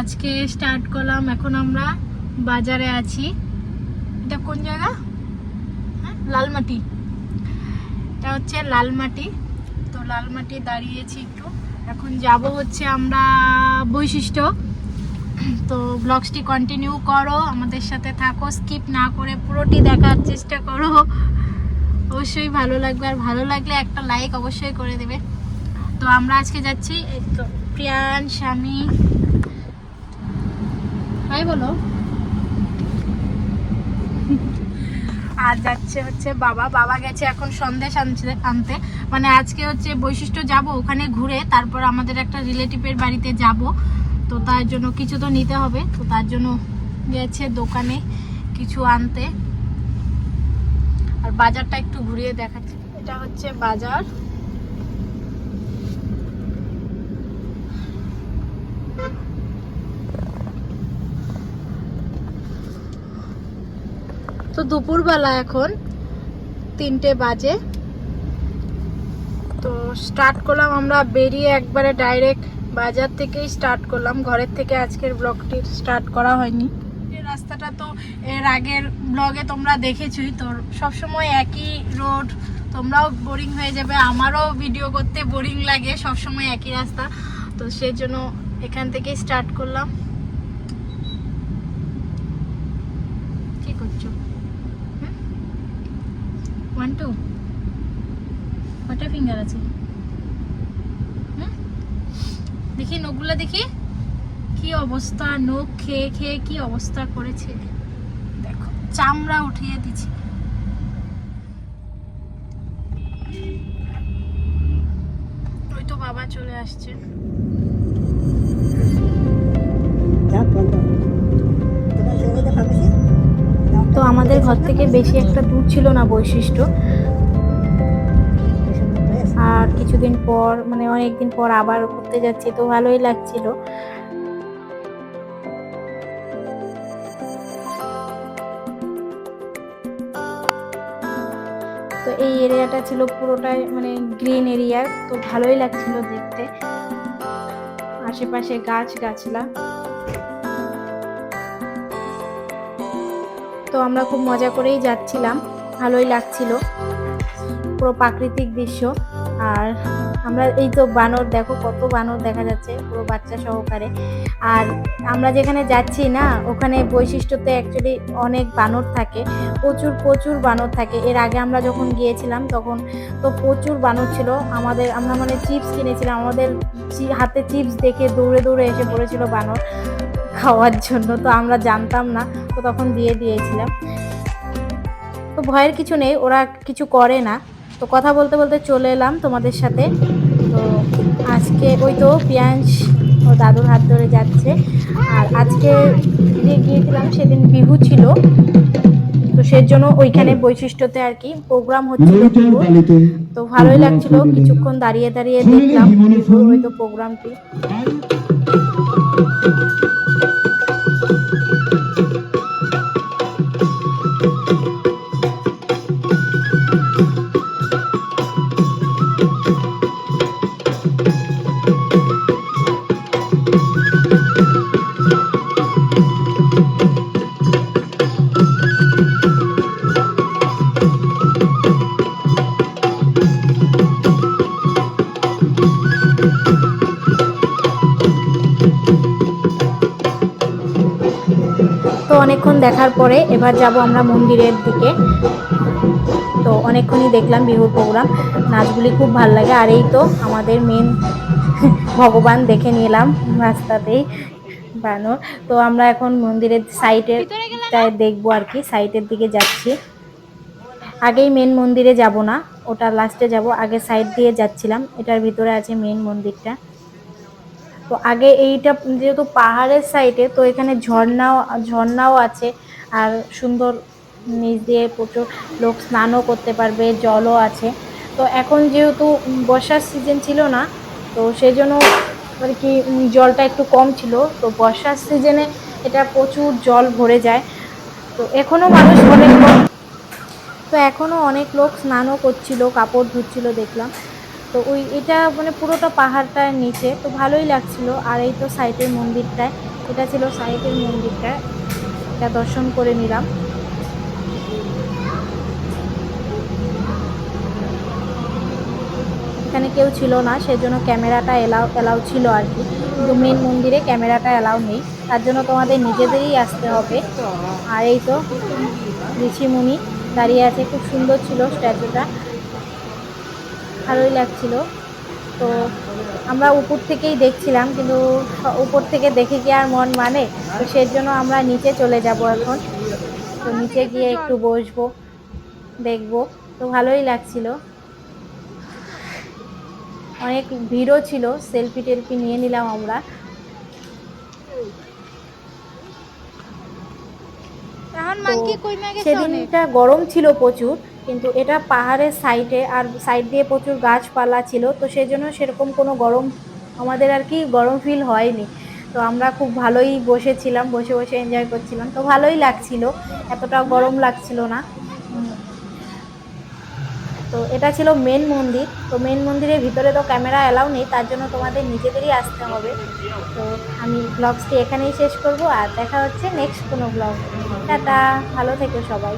আজকে স্টার্ট করলাম এখন আমরা বাজারে আছি। এটা কোন জায়গা? হ্যাঁ, লালমাটি। এটা হচ্ছে লালমাটি। তো লালমাটি দাঁড়িয়েছি একটু। এখন যাব হচ্ছে আমরা বৈশিষ্ট্য। তো ব্লগসটি কন্টিনিউ করো আমাদের সাথে থাকো স্কিপ না করে পুরোটি দেখার চেষ্টা করো। অবশ্যই ভালো লাগবে আর ভালো লাগলে একটা লাইক অবশ্যই করে দেবে। তো আমরা আজকে যাচ্ছি এই তো প্রিয়ান স্বামী হাই বলো। আর যাচ্ছে হচ্ছে বাবা। বাবা গেছে এখন সন্দেশ আনতে আনতে। মানে আজকে হচ্ছে বৈশিষ্ট্য যাব ওখানে ঘুরে, তারপর আমাদের একটা রিলেটিভের বাড়িতে যাব। তো তার জন্য কিছু তো নিতে হবে। তো তার জন্য গেছে দোকানে কিছু আনতে। আর বাজারটা একটু ঘুরিয়ে দেখাচ্ছি। এটা হচ্ছে বাজার। তো দুপুরবেলা এখন তিনটে বাজে। তো স্টার্ট করলাম আমরা বেরিয়ে একবারে ডাইরেক্ট বাজার থেকেই স্টার্ট করলাম। ঘরের থেকে আজকের ব্লগটি স্টার্ট করা হয়নি। রাস্তাটা তো এর আগের ব্লগে তোমরা দেখেছই। তো সবসময় একই রোড তোমরাও বোরিং হয়ে যাবে। আমারও ভিডিও করতে বোরিং লাগে, সবসময় একই রাস্তা। তো সেই জন্য এখান থেকেই স্টার্ট করলাম। কি করছ? ওয়ান টু কটা ফিঙ্গার আছে? দেখি নখগুলো দেখি। কি অবস্থা? নখ খেয়ে খেয়ে কি অবস্থা করেছে? দেখো, চামড়া উঠিয়ে দিচ্ছে। ওই তো বাবা চলে আসছে। ঘর থেকে বেশি একটা দূর ছিল না বৈশিষ্ট্য। আর কিছুদিন পর মানে অনেকদিন পর আবার ঘুরতে যাচ্ছি, তো ভালোই লাগছিল। তো এই এরিয়াটা ছিল পুরোটাই মানে গ্রিন এরিয়া, তো ভালোই লাগছিল দেখতে। আশেপাশে গাছ গাছলা। তো আমরা খুব মজা করেই যাচ্ছিলাম। ভালোই লাগছিল পুরো প্রাকৃতিক দৃশ্য। আর আমরা এই তো বানর, দেখো কত বানর দেখা যাচ্ছে পুরো বাচ্চা সহকারে। আর আমরা যেখানে যাচ্ছি না, ওখানে বৈশিষ্ট্যতে অ্যাকচুয়ালি অনেক বানর থাকে। প্রচুর প্রচুর বানর থাকে। এর আগে আমরা যখন গিয়েছিলাম, তখন তো প্রচুর বানর ছিল। আমাদের, আমরা মানে চিপস কিনেছিলাম। আমাদের হাতে চিপস দেখে দৌড়ে দৌড়ে এসে পড়েছিল বানর। খাওয়ার জন্য তো আমরা জানতাম না তো তখন দিয়ে দিয়েছিলাম। তো ভয়ের কিছু নেই ওরা কিছু করে না। তো কথা বলতে বলতে চলে এলাম তোমাদের সাথে। তো আজকে ওই তো পিয়াঞ্জ ও দাদুর হাত ধরে যাচ্ছে। আর আজকে যে গিয়েছিলাম সেদিন বিহু ছিল। তো সেই জন্য ওইখানে বৈশিষ্ট্যতে আর কি প্রোগ্রাম হচ্ছিল। তো ভালোই লাগছিল কিছুক্ষণ দাঁড়িয়ে দাঁড়িয়ে দেখলাম ওই তো প্রোগ্রামটি। অনেকক্ষণ দেখার পরে এবার যাব আমরা মন্দিরের দিকে। তো অনেকক্ষণই দেখলাম বিহুর প্রোগ্রাম। নাচগুলি খুব ভালো লাগে। আর এই তো আমাদের মেন ভগবান দেখে নিলাম রাস্তাতেই বানর। তো আমরা এখন মন্দিরের সাইডের দেখব আর কি। সাইটের দিকে যাচ্ছি। আগেই মেন মন্দিরে যাব না। ওটা লাস্টে যাব। আগে সাইড দিয়ে যাচ্ছিলাম। এটার ভিতরে আছে মেন মন্দিরটা। তো আগে এইটা যেহেতু পাহাড়ের সাইডে তো এখানে ঝর্ণাও ঝর্ণাও আছে। আর সুন্দর নিচ দিয়ে প্রচুর লোক স্নানও করতে পারবে, জলও আছে। তো এখন যেহেতু বর্ষার সিজন ছিল না, তো সেই জন্য আর কি জলটা একটু কম ছিল। তো বর্ষার সিজনে এটা প্রচুর জল ভরে যায়। তো এখনও মানুষ অনেক তো এখনও অনেক লোক স্নানও করছিল, কাপড় ধুচ্ছিল, দেখলাম। তো ওই, এটা মানে পুরোটা পাহাড়টার নিচে, তো ভালোই লাগছিল। আর এই তো সাইডের মন্দিরটায়, এটা ছিল সাইটের মন্দিরটা এটা দর্শন করে নিলাম। এখানে কেউ ছিল না, সেজন্য ক্যামেরাটা এলাও এলাও ছিল আর কি। কিন্তু মেন মন্দিরে ক্যামেরাটা এলাও নেই। তার জন্য তোমাদের নিজেদেরই আসতে হবে। আর এই তো ঋষিমুনি দাঁড়িয়ে আছে, খুব সুন্দর ছিল স্ট্যাচুটা। ভালোই লাগছিল। তো আমরা উপর থেকেই দেখছিলাম, কিন্তু উপর থেকে দেখে কি আর মন মানে? তো সেই জন্য আমরা নিচে চলে যাব এখন। তো নিচে গিয়ে একটু বসবো, দেখব। তো ভালোই লাগছিল। অনেক ভিড়ও ছিল সেলফি টেলফি নিয়ে নিলাম আমরা। সেদিনটা গরম ছিল প্রচুর কিন্তু এটা পাহাড়ের সাইডে আর সাইড দিয়ে প্রচুর গাছপালা ছিল তো সেই জন্য সেরকম কোনো গরম আমাদের আর কি গরম ফিল হয়নি। তো আমরা খুব ভালোই বসেছিলাম বসে বসে এনজয় করছিলাম তো ভালোই লাগছিল এতটা গরম লাগছিল না। তো এটা ছিল মেন মন্দির। তো মেন মন্দিরের ভিতরে তো ক্যামেরা অ্যালাউ নেই, তার জন্য তোমাদের নিজেদেরই আসতে হবে। তো আমি ব্লগসটি এখানেই শেষ করব, আর দেখা হচ্ছে নেক্সট কোনো ব্লগ টাটা, ভালো থেকো সবাই।